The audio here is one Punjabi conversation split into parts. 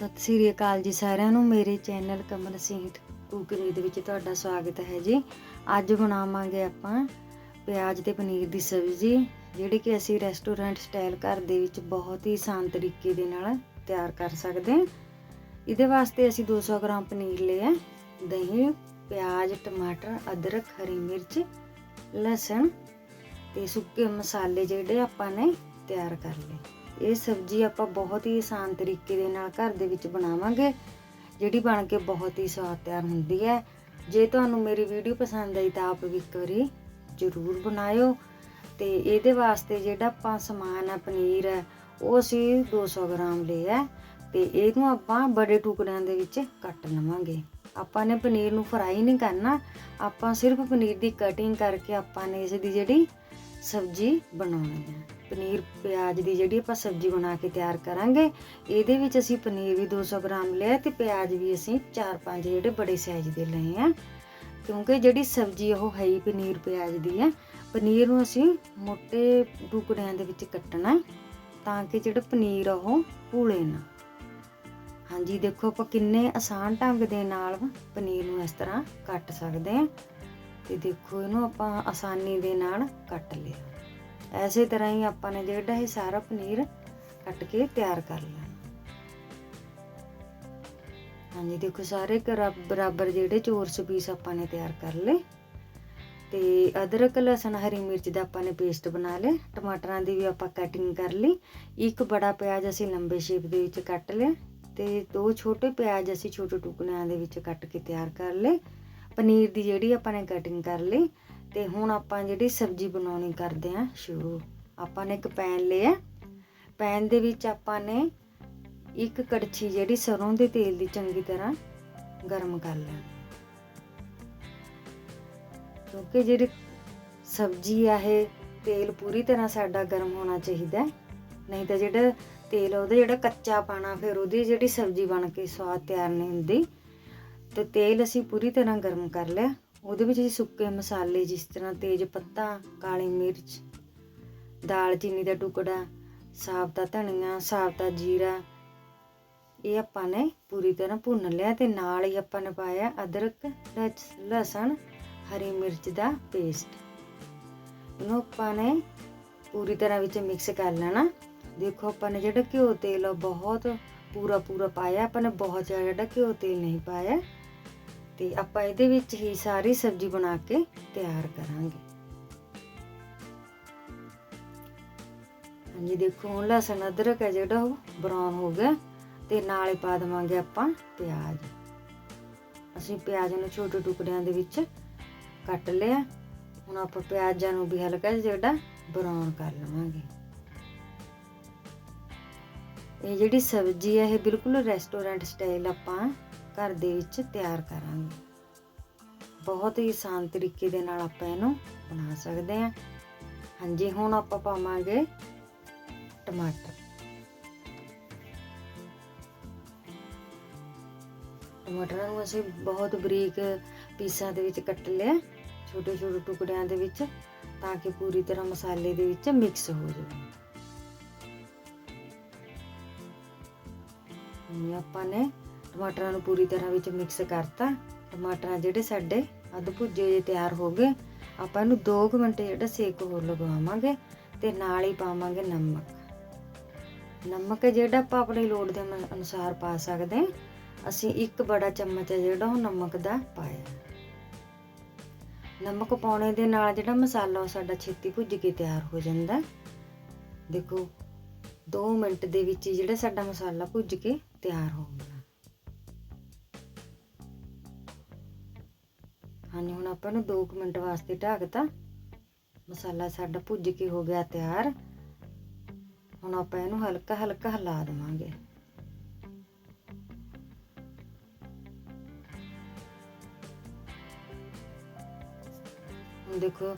ਸਤਿ ਸ੍ਰੀ ਅਕਾਲ ਜੀ ਸਾਰਿਆਂ ਨੂੰ, ਮੇਰੇ ਚੈਨਲ ਕਮਲ ਸਿੰਘ ਕੁਕਿੰਗ ਦੇ ਵਿੱਚ ਤੁਹਾਡਾ ਸਵਾਗਤ ਹੈ ਜੀ। ਅੱਜ ਬਣਾਵਾਂਗੇ ਆਪਾਂ ਪਿਆਜ਼ ਤੇ ਪਨੀਰ ਦੀ ਸਬਜ਼ੀ, ਜਿਹੜੀ ਕਿ ਅਸੀਂ ਰੈਸਟੋਰੈਂਟ ਸਟਾਈਲ ਘਰ ਦੇ ਵਿੱਚ ਬਹੁਤ ਹੀ ਆਸਾਨ ਤਰੀਕੇ ਦੇ ਨਾਲ ਤਿਆਰ ਕਰ ਸਕਦੇ ਹਾਂ। ਇਹਦੇ ਵਾਸਤੇ ਅਸੀਂ 200 ਗ੍ਰਾਮ ਪਨੀਰ ਲਿਆ ਦਹੀਂ, ਪਿਆਜ਼, ਟਮਾਟਰ, ਅਦਰਕ, ਹਰੀ ਮਿਰਚ, ਲਸਣ ਤੇ ਸੁੱਕੇ ਮਸਾਲੇ ਜਿਹੜੇ ਆਪਾਂ ਨੇ ਤਿਆਰ ਕਰ ਲਏ। ਇਹ ਸਬਜ਼ੀ ਆਪਾਂ ਬਹੁਤ ਹੀ ਆਸਾਨ ਤਰੀਕੇ ਦੇ ਨਾਲ ਘਰ ਦੇ ਵਿੱਚ ਬਣਾਵਾਂਗੇ, ਜਿਹੜੀ ਬਣ ਕੇ ਬਹੁਤ ਹੀ ਸਵਾਦ ਤਿਆਰ ਹੁੰਦੀ ਹੈ। ਜੇ ਤੁਹਾਨੂੰ ਮੇਰੀ ਵੀਡੀਓ ਪਸੰਦ ਆਈ ਤਾਂ ਆਪ ਵੀ ਇੱਕ ਵਾਰੀ ਜ਼ਰੂਰ ਬਣਾਇਓ। ਤੇ ਇਹਦੇ ਵਾਸਤੇ ਜਿਹੜਾ ਆਪਾਂ ਸਮਾਨ ਹੈ ਪਨੀਰ ਹੈ, ਉਹ ਅਸੀਂ 200 ਗ੍ਰਾਮ ਲਿਆ ਤੇ ਇਹਨੂੰ ਆਪਾਂ ਬੜੇ ਟੁਕੜਿਆਂ ਦੇ ਵਿੱਚ ਕੱਟ ਲਵਾਂਗੇ। ਆਪਾਂ ਨੇ ਪਨੀਰ ਨੂੰ ਫਰਾਈ ਨਹੀਂ ਕਰਨਾ, ਆਪਾਂ ਸਿਰਫ ਪਨੀਰ ਦੀ ਕਟਿੰਗ ਕਰਕੇ ਆਪਾਂ ਨੇ ਇਸ ਦੀ ਜਿਹੜੀ ਸਬਜ਼ੀ ਬਣਾਉਣੀ ਹੈ। ਪਨੀਰ ਪਿਆਜ਼ ਦੀ ਜਿਹੜੀ ਆਪਾਂ ਸਬਜ਼ੀ ਬਣਾ ਕੇ ਤਿਆਰ ਕਰਾਂਗੇ, ਇਹਦੇ ਵਿੱਚ ਅਸੀਂ ਪਨੀਰ ਵੀ 200 ਗ੍ਰਾਮ ਲਿਆ ਤੇ ਪਿਆਜ਼ ਵੀ ਅਸੀਂ 4-5 ਜਿਹੜੇ ਬੜੇ ਸਾਈਜ਼ ਦੇ ਲਏ ਆ। ਕਿਉਂਕਿ ਜਿਹੜੀ ਸਬਜ਼ੀ ਉਹ ਹੈ ਹੀ ਪਨੀਰ ਪਿਆਜ਼ ਦੀ ਹੈ ਪਨੀਰ ਨੂੰ ਅਸੀਂ ਮੋٹے ਟੁਕੜਿਆਂ ਦੇ ਵਿੱਚ ਕੱਟਣਾ ਤਾਂ ਕਿ ਜਿਹੜਾ ਪਨੀਰ ਆ, ਉਹ ਭੂਲੇ ਨਾ। ਹਾਂਜੀ, ਦੇਖੋ ਆਪਾਂ ਕਿੰਨੇ ਆਸਾਨ ਢੰਗ ਦੇ ਨਾਲ ਪਨੀਰ ਨੂੰ ਇਸ ਤਰ੍ਹਾਂ ਕੱਟ ਸਕਦੇ ਹਾਂ ਤੇ ਦੇਖੋ, ਇਹਨੂੰ ਆਪਾਂ ਆਸਾਨੀ ਦੇ ਨਾਲ ਕੱਟ ਲਿਆ। ਐਸੇ ਤਰ੍ਹਾਂ ਹੀ ਆਪਾਂ ਨੇ ਜਿਹੜਾ ਇਹ ਸਾਰਾ ਪਨੀਰ ਕੱਟ ਕੇ ਤਿਆਰ ਕਰ ਲਿਆ। ਹਾਂਜੀ, ਦੇਖੋ ਸਾਰੇ ਬਰਾਬਰ ਜਿਹੜੇ ਚੋਰਸ ਪੀਸ ਆਪਾਂ ਨੇ ਤਿਆਰ ਕਰ ਲਏ। ਤੇ ਅਦਰਕ, ਲਸਣ, ਹਰੀ ਮਿਰਚ ਦਾ ਆਪਾਂ ਨੇ ਪੇਸਟ ਬਣਾ ਲਿਆ। ਟਮਾਟਰਾਂ ਦੀ ਵੀ ਆਪਾਂ ਕਟਿੰਗ ਕਰ ਲਈ। ਇੱਕ ਬੜਾ ਪਿਆਜ਼ ਅਸੀਂ ਲੰਬੇ ਸ਼ੇਪ ਦੇ ਵਿੱਚ ਕੱਟ ਲਿਆ। ਤੇ ਦੋ ਛੋਟੇ ਪਿਆਜ਼ ਅਸੀਂ ਛੋਟੇ ਟੁਕੜਿਆਂ ਦੇ ਵਿੱਚ ਕੱਟ ਕੇ ਤਿਆਰ ਕਰ ਲਏ। ਪਨੀਰ ਦੀ ਜਿਹੜੀ ਆਪਾਂ ਨੇ ਕਟਿੰਗ ਕਰ ਲਈ। ਤੇ ਹੁਣ ਆਪਾਂ ਜਿਹੜੀ ਸਬਜ਼ੀ ਬਣਾਉਣੀ ਕਰਦੇ ਆਂ ਸ਼ੁਰੂ। ਆਪਾਂ ਨੇ ਇੱਕ ਪੈਨ ਲਿਆ। ਪੈਨ ਦੇ ਵਿੱਚ ਆਪਾਂ ਨੇ ਇੱਕ ਕੜਛੀ ਜਿਹੜੀ ਸਰੋਂ ਦੇ ਤੇਲ ਦੀ ਚੰਗੀ ਤਰ੍ਹਾਂ ਗਰਮ ਕਰ ਲੈਣੀ। ਕਿਉਂਕਿ ਜਿਹੜੀ ਸਬਜ਼ੀ ਆ ਇਹ, ਤੇਲ ਪੂਰੀ ਤਰ੍ਹਾਂ ਸਾਡਾ ਗਰਮ ਹੋਣਾ ਚਾਹੀਦਾ। ਨਹੀਂ ਤਾਂ ਜਿਹੜਾ ਤੇਲ ਉਹਦਾ ਜਿਹੜਾ ਕੱਚਾ ਪਾਣਾ, ਫਿਰ ਉਹਦੀ ਜਿਹੜੀ ਸਬਜ਼ੀ ਬਣ ਕੇ ਸਵਾਦ ਤਿਆਰ ਨਹੀਂ ਹੁੰਦੀ। ਤੇ ਤੇਲ ਅਸੀਂ ਪੂਰੀ ਤਰ੍ਹਾਂ ਗਰਮ ਕਰ ਲਿਆ। ਉਹਦੇ ਵਿੱਚ ਅਸੀਂ ਸੁੱਕੇ ਮਸਾਲੇ ਜਿਸ ਤਰ੍ਹਾਂ ਤੇਜ ਪੱਤਾ, ਕਾਲੀ ਮਿਰਚ ਦਾਲਚੀਨੀ ਦਾ ਟੁਕੜਾ, ਸਾਬਤਾ ਧਨੀਆ, ਸਾਬਤਾ ਜੀਰਾ, ਇਹ ਆਪਾਂ ਨੇ ਪੂਰੀ ਤਰ੍ਹਾਂ ਭੁੰਨ ਲਿਆ ਤੇ ਨਾਲ ਹੀ ਆਪਾਂ ਨੇ ਪਾਇਆ ਅਦਰਕ ਲਸਣ, ਹਰੀ ਮਿਰਚ ਦਾ ਪੇਸਟ ਇਹਨੂੰ ਆਪਾਂ ਨੇ ਪੂਰੀ ਤਰ੍ਹਾਂ ਵਿੱਚ ਮਿਕਸ ਕਰ ਲੈਣਾ। ਦੇਖੋ ਆਪਾਂ ਨੇ ਜਿਹੜਾ ਘਿਓ ਤੇਲ ਆ, ਬਹੁਤ ਪੂਰਾ ਪੂਰਾ ਪਾਇਆ, ਆਪਾਂ ਨੇ ਬਹੁਤ ਜ਼ਿਆਦਾ ਜਿਹੜਾ ਘਿਓ ਤੇਲ ਨਹੀਂ ਪਾਇਆ। ਤੇ ਆਪਾਂ ਇਹਦੇ ਵਿੱਚ ਹੀ ਸਾਰੀ ਸਬਜ਼ੀ ਬਣਾ ਕੇ ਤਿਆਰ ਕਰਾਂਗੇ। ਹਾਂਜੀ, ਦੇਖੋ, ਹੁਣ ਲਸਣ ਅਦਰਕ ਹੈ ਜਿਹੜਾ ਉਹ ਬਰਾਊਨ ਹੋ ਗਿਆ ਤੇ ਨਾਲੇ ਪਾ ਦੇਵਾਂਗੇ ਆਪਾਂ ਪਿਆਜ਼। ਅਸੀਂ ਪਿਆਜ਼ ਨੂੰ ਛੋਟੇ ਟੁਕੜਿਆਂ ਦੇ ਵਿੱਚ ਕੱਟ ਲਿਆ। ਹੁਣ ਆਪਾਂ ਪਿਆਜ਼ਾਂ ਨੂੰ ਵੀ ਹਲਕਾ ਜਿਹੜਾ ਬਰਾਊਨ ਕਰ ਲਵਾਂਗੇ। ਇਹ ਜਿਹੜੀ ਸਬਜ਼ੀ ਹੈ, ਇਹ ਬਿਲਕੁਲ ਰੈਸਟੋਰੈਂਟ ਸਟਾਈਲ ਆਪਾਂ ਘਰ ਦੇ ਵਿੱਚ ਤਿਆਰ ਕਰਾਂਗੇ। ਬਹੁਤ ਹੀ ਆਸਾਨ ਤਰੀਕੇ ਦੇ ਨਾਲ ਆਪਾਂ ਇਹਨੂੰ ਬਣਾ ਸਕਦੇ ਹਾਂ। ਹਾਂਜੀ, ਹੁਣ ਆਪਾਂ ਪਾਵਾਂਗੇ ਟਮਾਟਰ। ਟਮਾਟਰਾਂ ਨੂੰ ਅਸੀਂ ਬਹੁਤ ਬਰੀਕ ਪੀਸਾਂ ਦੇ ਵਿੱਚ ਕੱਟ ਲਿਆ ਛੋਟੇ ਛੋਟੇ ਟੁਕੜਿਆਂ ਦੇ ਵਿੱਚ, ਤਾਂ ਕਿ ਪੂਰੀ ਤਰ੍ਹਾਂ ਮਸਾਲੇ ਦੇ ਵਿੱਚ ਮਿਕਸ ਹੋ ਜਾਵੇ। ਆਪਾਂ ਨੇ। ਟਮਾਟਰਾਂ ਨੂੰ ਪੂਰੀ ਤਰ੍ਹਾਂ ਵਿੱਚ ਮਿਕਸ ਕਰਤਾ। ਟਮਾਟਰਾਂ ਜਿਹੜੇ ਸਾਡੇ ਅੱਧ ਭੁੱਜੇ ਜਿਹੇ ਤਿਆਰ ਹੋ ਗਏ, ਆਪਾਂ ਇਹਨੂੰ 2 ਮਿੰਟ ਜਿਹੜਾ ਸੇਕ ਹੋਰ ਲਗਵਾਵਾਂਗੇ ਤੇ ਨਾਲ ਹੀ ਪਾਵਾਂਗੇ ਨਮਕ। ਨਮਕ ਜਿਹੜਾ ਆਪਾਂ ਆਪਣੀ ਲੋੜ ਦੇ ਅਨੁਸਾਰ ਪਾ ਸਕਦੇ ਹਾਂ। ਅਸੀਂ ਇੱਕ ਬੜਾ ਚਮਚ ਹੈ ਜਿਹੜਾ ਉਹ ਨਮਕ ਦਾ ਪਾਇਆ। ਨਮਕ ਪਾਉਣੇ ਦੇ ਨਾਲ ਜਿਹੜਾ ਮਸਾਲਾ ਉਹ ਸਾਡਾ ਛੇਤੀ ਭੁੱਜ ਕੇ ਤਿਆਰ ਹੋ ਜਾਂਦਾ। ਦੇਖੋ 2 ਮਿੰਟ ਦੇ ਵਿੱਚ ਹੀ ਜਿਹੜਾ ਸਾਡਾ ਮਸਾਲਾ ਭੁੱਜ ਕੇ ਤਿਆਰ ਹੋ ਗਿਆ ਹਾਂਜੀ, ਹੁਣ ਆਪਾਂ ਨੂੰ 2 ਮਿੰਟ ਵਾਸਤੇ ਢੱਕਤਾ ਮਸਾਲਾ ਸਾਡਾ ਭੁੱਜ ਕੇ ਹੋ ਗਿਆ ਤਿਆਰ। ਹੁਣ ਆਪਾਂ ਇਹਨੂੰ ਹਲਕਾ ਹਲਕਾ ਹਿਲਾ ਦੇਵਾਂਗੇ। ਹੁਣ ਦੇਖੋ,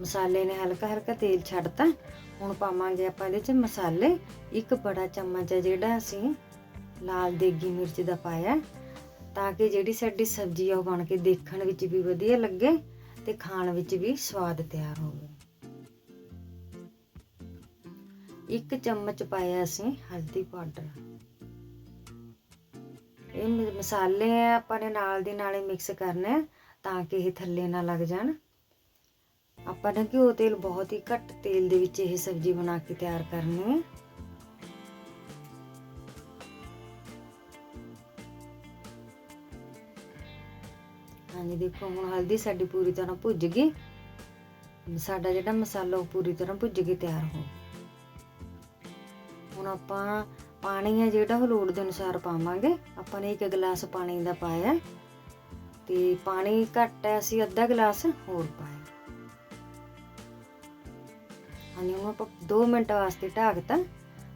ਮਸਾਲੇ ਨੇ ਹਲਕਾ ਹਲਕਾ ਤੇਲ ਛੱਡਤਾ। ਹੁਣ ਪਾਵਾਂਗੇ ਆਪਾਂ ਇਹਦੇ ਚ ਮਸਾਲੇ। ਇੱਕ ਬੜਾ ਚਮਚ ਹੈ ਜਿਹੜਾ ਅਸੀਂ ਲਾਲ ਦੇਗੀ ਮਿਰਚ ਦਾ ਪਾਇਆ ਤਾਂ ਕਿ ਜਿਹੜੀ ਸਾਡੀ ਸਬਜ਼ੀ ਆ ਉਹ ਬਣ ਕੇ ਦੇਖਣ ਵਿੱਚ ਵੀ ਵਧੀਆ ਲੱਗੇ ਤੇ ਖਾਣ ਵਿੱਚ ਵੀ ਸਵਾਦ ਤਿਆਰ ਹੋਵੇ। ਇੱਕ ਚਮਚ ਪਾਇਆ ਅਸੀਂ ਹਲਦੀ ਪਾਊਡਰ। ਇਹ ਮਸਾਲੇ ਆ, ਆਪਾਂ ਨੇ ਨਾਲ ਦੀ ਨਾਲੇ ਮਿਕਸ ਕਰਨੇ ਤਾਂ ਕਿ ਇਹ ਥੱਲੇ ਨਾ ਲੱਗ ਜਾਣ। ਆਪਾਂ ਨੇ ਘਿਓ ਤੇਲ ਬਹੁਤ ਹੀ ਘੱਟ ਤੇਲ ਦੇ ਵਿੱਚ ਇਹ ਸਬਜ਼ੀ ਬਣਾ ਕੇ ਤਿਆਰ ਕਰਨੀ ਹੈ। ਹਾਂਜੀ, ਦੇਖੋ, ਹੁਣ ਹਲਦੀ ਸਾਡੀ ਪੂਰੀ ਤਰ੍ਹਾਂ ਭੁੱਜ ਗਈ। ਸਾਡਾ ਜਿਹੜਾ ਮਸਾਲਾ ਉਹ ਪੂਰੀ ਤਰ੍ਹਾਂ ਭੁੱਜ ਕੇ ਤਿਆਰ ਹੋ ਹੁਣ ਆਪਾਂ ਪਾਣੀ ਹੈ ਜਿਹੜਾ ਉਹ ਲੋੜ ਦੇ ਅਨੁਸਾਰ ਪਾਵਾਂਗੇ। ਆਪਾਂ ਨੇ ਇੱਕ ਗਲਾਸ ਪਾਣੀ ਦਾ ਪਾਇਆ। ਤੇ ਪਾਣੀ ਘੱਟ ਹੈ, ਅਸੀਂ ਅੱਧਾ ਗਲਾਸ ਹੋਰ ਪਾਇਆ। ਹਾਂਜੀ, ਹੁਣ ਆਪਾਂ 2 ਮਿੰਟ ਵਾਸਤੇ ਢੱਕਤਾ।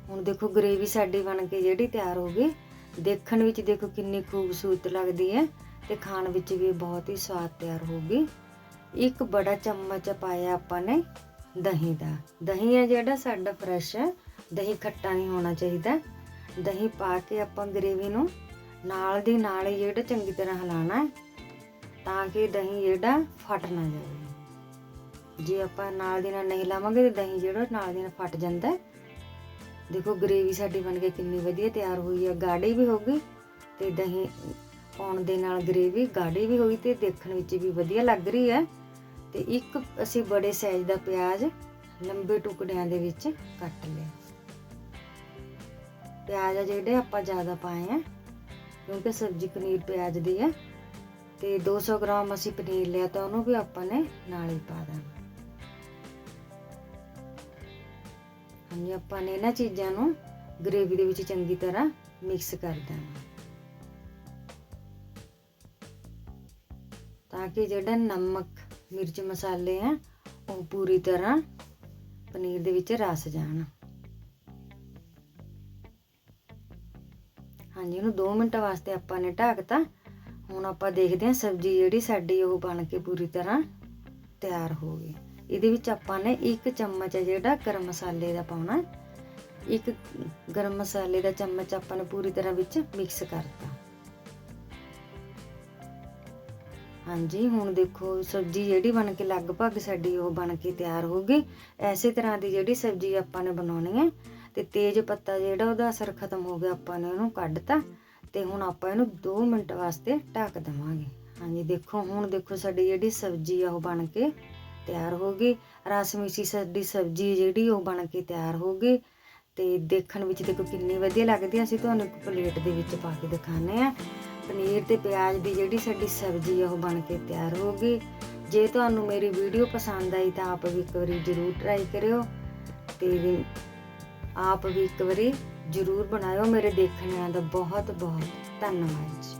ਹੁਣ ਦੇਖੋ, ਗ੍ਰੇਵੀ ਸਾਡੀ ਬਣ ਕੇ ਜਿਹੜੀ ਤਿਆਰ ਹੋ ਗਈ। ਦੇਖਣ ਵਿੱਚ ਦੇਖੋ ਕਿੰਨੀ ਖੂਬਸੂਰਤ ਲੱਗਦੀ ਹੈ। ਤੇ ਖਾਣ ਵਿੱਚ ਵੀ ਬਹੁਤ ਹੀ ਸਵਾਦ ਤਿਆਰ ਹੋਊਗੀ ਇੱਕ ਬੜਾ ਚਮਚ ਪਾਇਆ ਆਪਾਂ ਨੇ ਦਹੀਂ ਦਾ। ਦਹੀਂ ਹੈ ਜਿਹੜਾ ਸਾਡਾ ਫਰੈਸ਼ ਹੈ। ਦਹੀਂ ਖੱਟਾ ਨਹੀਂ ਹੋਣਾ ਚਾਹੀਦਾ। ਦਹੀਂ ਪਾ ਕੇ ਆਪਾਂ ਗ੍ਰੇਵੀ ਨੂੰ ਨਾਲ ਦੀ ਨਾਲ ਹੀ ਜਿਹੜਾ ਚੰਗੀ ਤਰ੍ਹਾਂ ਹਿਲਾਣਾ ਤਾਂ ਕਿ ਦਹੀਂ ਜਿਹੜਾ ਫਟ ਨਾ ਜਾਵੇ। ਜੇ ਆਪਾਂ ਨਾਲ ਦੀ ਨਾਲ ਨਹੀਂ ਲਾਵਾਂਗੇ ਤਾਂ ਦਹੀਂ ਜਿਹੜਾ ਨਾਲ ਦੀ ਨਾਲ ਫਟ ਜਾਂਦਾ ਦੇਖੋ ਗ੍ਰੇਵੀ ਸਾਡੀ ਬਣ ਕੇ ਕਿੰਨੀ ਵਧੀਆ ਤਿਆਰ ਹੋਈ ਹੈ। ਗਾੜੀ ਵੀ ਹੋ ਗਈ ਤੇ ਦਹੀਂ ਪਾਉਣ ਦੇ ਨਾਲ ਗ੍ਰੇਵੀ ਗਾੜੀ ਵੀ ਹੋਈ ਤੇ ਦੇਖਣ ਵਿੱਚ ਵੀ ਵਧੀਆ ਲੱਗ ਰਹੀ ਹੈ। ਤੇ ਇੱਕ ਅਸੀਂ ਬੜੇ ਸਾਈਜ਼ ਦਾ ਪਿਆਜ਼ ਲੰਬੇ ਟੁਕੜਿਆਂ ਦੇ ਵਿੱਚ ਕੱਟ ਲਿਆ। ਪਿਆਜ਼ ਆ ਜਿਹੜੇ ਆਪਾਂ ਜ਼ਿਆਦਾ ਪਾਏ ਆ, ਕਿਉਂਕਿ ਸਬਜ਼ੀ ਪਨੀਰ ਪਿਆਜ਼ ਦੀ ਹੈ ਤੇ 200 ਗ੍ਰਾਮ ਅਸੀਂ ਪਨੀਰ ਲਿਆ ਤਾਂ ਉਹਨੂੰ ਵੀ ਆਪਾਂ ਨੇ ਨਾਲ ਹੀ ਪਾ ਦੇਣਾ। ਹਾਂਜੀ, ਆਪਾਂ ਨੇ ਇਹਨਾਂ ਚੀਜ਼ਾਂ ਨੂੰ ਗ੍ਰੇਵੀ ਦੇ ਵਿੱਚ ਚੰਗੀ ਤਰ੍ਹਾਂ ਮਿਕਸ ਕਰ ਦੇਣਾ। ਤਾਂ ਕਿ ਜਿਹੜਾ ਨਮਕ, ਮਿਰਚ ਮਸਾਲੇ ਆ, ਉਹ ਪੂਰੀ ਤਰ੍ਹਾਂ ਪਨੀਰ ਦੇ ਵਿੱਚ ਰਸ ਜਾਣ। ਹਾਂਜੀ, ਇਹਨੂੰ 2 ਮਿੰਟ ਵਾਸਤੇ ਆਪਾਂ ਨੇ ਢੱਕਤਾ। ਹੁਣ ਆਪਾਂ ਦੇਖਦੇ ਹਾਂ ਸਬਜ਼ੀ ਜਿਹੜੀ ਸਾਡੀ ਉਹ ਬਣ ਕੇ ਪੂਰੀ ਤਰ੍ਹਾਂ ਤਿਆਰ ਹੋ ਗਈ। ਇਹਦੇ ਵਿੱਚ ਆਪਾਂ ਨੇ ਇੱਕ ਚਮਚ ਹੈ ਜਿਹੜਾ ਗਰਮ ਮਸਾਲੇ ਦਾ ਪਾਉਣਾ। ਇੱਕ ਗਰਮ ਮਸਾਲੇ ਦਾ ਚਮਚ ਆਪਾਂ ਨੇ ਪੂਰੀ ਤਰ੍ਹਾਂ ਵਿੱਚ ਮਿਕਸ ਕਰਤਾ। ਹਾਂਜੀ, ਹੁਣ ਦੇਖੋ, ਸਬਜ਼ੀ ਜਿਹੜੀ ਬਣ ਕੇ ਲਗਭਗ ਸਾਡੀ ਉਹ ਬਣ ਕੇ ਤਿਆਰ ਹੋ ਗਈ। ਐਸੇ ਤਰ੍ਹਾਂ ਦੀ ਜਿਹੜੀ ਸਬਜ਼ੀ ਆਪਾਂ ਨੇ ਬਣਾਉਣੀ ਹੈ, ਤੇ ਤੇਜ ਪੱਤਾ ਜਿਹੜਾ ਉਹਦਾ ਅਸਰ ਖਤਮ ਹੋ ਗਿਆ, ਆਪਾਂ ਨੇ ਉਹਨੂੰ ਕੱਢਤਾ, ਤੇ ਹੁਣ ਆਪਾਂ ਇਹਨੂੰ 2 ਮਿੰਟ ਵਾਸਤੇ ਢੱਕ ਦੇਵਾਂਗੇ। ਹਾਂਜੀ, ਦੇਖੋ, ਹੁਣ ਦੇਖੋ, ਸਾਡੀ ਜਿਹੜੀ ਸਬਜ਼ੀ ਆ ਉਹ ਬਣ ਕੇ ਤਿਆਰ ਹੋ ਗਈ। ਰਸਮੀਸੀ ਸਾਡੀ ਸਬਜ਼ੀ ਜਿਹੜੀ ਉਹ ਬਣ ਕੇ ਤਿਆਰ ਹੋ ਗਈ। ਤੇ ਦੇਖਣ ਵਿੱਚ ਦੇਖੋ ਕਿੰਨੀ ਵਧੀਆ ਲੱਗਦੀ ਅਸੀਂ ਤੁਹਾਨੂੰ ਇੱਕ ਪਲੇਟ ਦੇ ਵਿੱਚ ਪਾ ਕੇ ਦਿਖਾਣੇ ਆ ਪਨੀਰ ਤੇ ਪਿਆਜ਼ ਦੀ ਜਿਹੜੀ ਸਾਡੀ ਸਬਜ਼ੀ ਆ, ਉਹ ਬਣ ਕੇ ਤਿਆਰ ਹੋ ਗਈ। ਜੇ ਤੁਹਾਨੂੰ ਮੇਰੀ ਵੀਡੀਓ ਪਸੰਦ ਆਈ ਤਾਂ ਆਪ ਵੀ ਇੱਕ ਵਾਰੀ ਜ਼ਰੂਰ ਟਰਾਈ ਕਰਿਓ ਤੇ ਆਪ ਵੀ ਇੱਕ ਵਾਰੀ ਜ਼ਰੂਰ ਬਣਾਇਓ। ਮੇਰੇ ਦੇਖਣ ਦਾ ਬਹੁਤ ਬਹੁਤ ਧੰਨਵਾਦ ਜੀ।